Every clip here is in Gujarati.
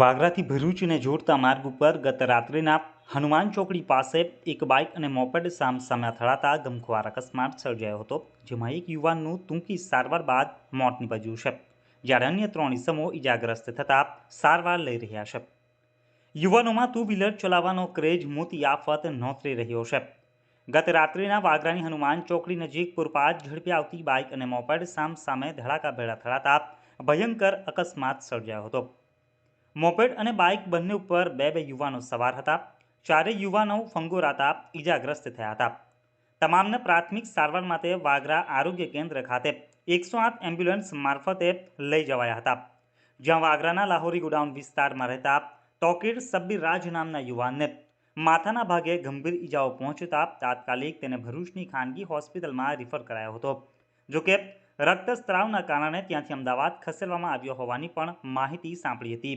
વાગરાથી ભરૂચને જોડતા માર્ગ ઉપર ગત રાત્રિના હનુમાન ચોકડી પાસે એક બાઇક અને મોપેડ સામ સામે અથડાતા ગમખ્વાર અકસ્માત સર્જાયો હતો, જેમાં એક યુવાનનું ટૂંકી સારવાર બાદ મોત નીપજ્યું છે, જ્યારે અન્ય ત્રણ ઇસમો ઇજાગ્રસ્ત થતાં સારવાર લઈ રહ્યા છે. યુવાનોમાં ટુ વ્હીલર ચલાવવાનો ક્રેઝ મોટી આફત નોતરી રહ્યો છે. ગત રાત્રિના વાગરાની હનુમાન ચોકડી નજીક પૂરપાટ ઝડપી આવતી બાઇક અને મોપેડ ધડાકા ભેળા થડાતા ભયંકર અકસ્માત સર્જાયો હતો. મોપેડ અને બાઇક બંને ઉપર બે બે યુવાનો સવાર હતા. ચારેય યુવાનો ફંગોરાતા, ઈજાગ્રસ્ત થયા હતા. તમામને પ્રાથમિક સારવાર માટે વાગરા આરોગ્ય કેન્દ્ર ખાતે એકસો આઠ એમ્બ્યુલન્સ મારફતે લઈ જવાયા હતા. જ્યાં વાગરાના લાહોરી ગોડાઉન વિસ્તારમાં રહેતા તોકીર સબ્બીર રાજ નામના યુવાનને માથાના ભાગે ગંભીર ઈજાઓ પહોંચતા તાત્કાલિક તેને ભરૂચની ખાનગી હોસ્પિટલમાં રિફર કરાયો હતો. જોકે રક્તસ્ત્રાવના કારણે ત્યાંથી અમદાવાદ ખસેડવામાં આવ્યો હોવાની પણ માહિતી સાંપડી હતી.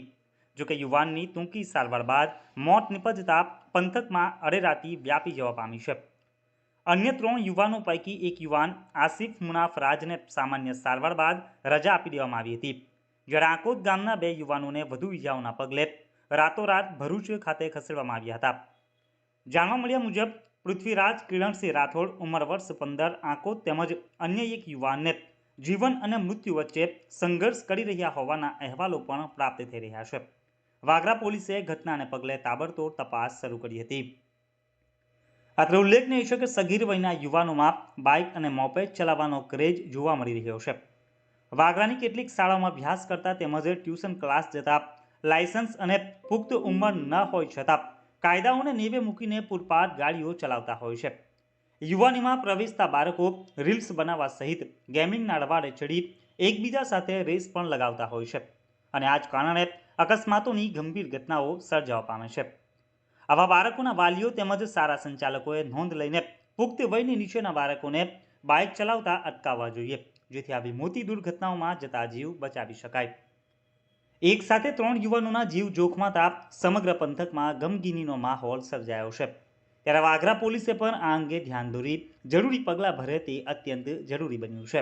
જોકે યુવાનની ટૂંકી સારવાર બાદ મોત નિપજતા પંથકમાં અરેરાતી વ્યાપી જવા પામી છે. અન્ય ત્રણ યુવાનો પૈકી એક યુવાન આસિફ મુનાફ રાજને સામાન્ય સારવાર બાદ રજા આપી દેવામાં આવી હતી. જ્યારે આંકોદ ગામના બે યુવાનોને વધુ ઇજાઓના પગલે રાતોરાત ભરૂચ ખાતે ખસેડવામાં આવ્યા હતા. જાણવા મળ્યા મુજબ, પૃથ્વીરાજ કિરણસિંહ રાઠોડ ઉંમર વર્ષ પંદર, આંકોદ તેમજ અન્ય એક યુવાનને જીવન અને મૃત્યુ વચ્ચે સંઘર્ષ કરી રહ્યા હોવાના અહેવાલો પણ પ્રાપ્ત થઈ રહ્યા છે. વાગરા પોલીસે ઘટનાને પગલે તાબડતોડ તપાસ શરૂ કરી હતી. અત્રે ઉલ્લેખનીય છે કે સગીર વયના યુવાનોમાં બાઇક અને મોપેડ ચલાવવાનો ક્રેઝ જોવા મળી રહ્યો છે. વાગરાની કેટલીક શાળાઓમાં અભ્યાસ કરતા તેમજ ટ્યુશન ક્લાસ જતા લાયસન્સ અને પુખ્ત ઉંમર ન હોય છતાં કાયદાઓને નેવે મૂકીને પૂરપાટ ગાડીઓ ચલાવતા હોય છે. યુવાનીમાં પ્રવેશતા બાળકો રીલ્સ બનાવવા સહિત ગેમિંગના રવાડે ચડી એકબીજા સાથે રેસ પણ લગાવતા હોય છે. અને આ જ કારણે અકસ્માતોની ગંભીર ઘટનાઓ સર્જાવા પામે છે. આવા બાળકોના વાલીઓ તેમજ સારા સંચાલકોએ નોંધ લઈને પુખ્ત વયની નીચેના બાળકોને બાઇક ચલાવતા અટકાવવા જોઈએ, જેથી આવી મોટી દુર્ઘટનાઓમાં જતા જીવ બચાવી શકાય. એક સાથે ત્રણ યુવાનોના જીવ જોખમાતા સમગ્ર પંથકમાં ગમગીનીનો માહોલ સર્જાયો છે. ત્યારે વાગરા પોલીસે પણ આ અંગે ધ્યાન દોરી, જરૂરી પગલાં ભરે તે અત્યંત જરૂરી બન્યું છે.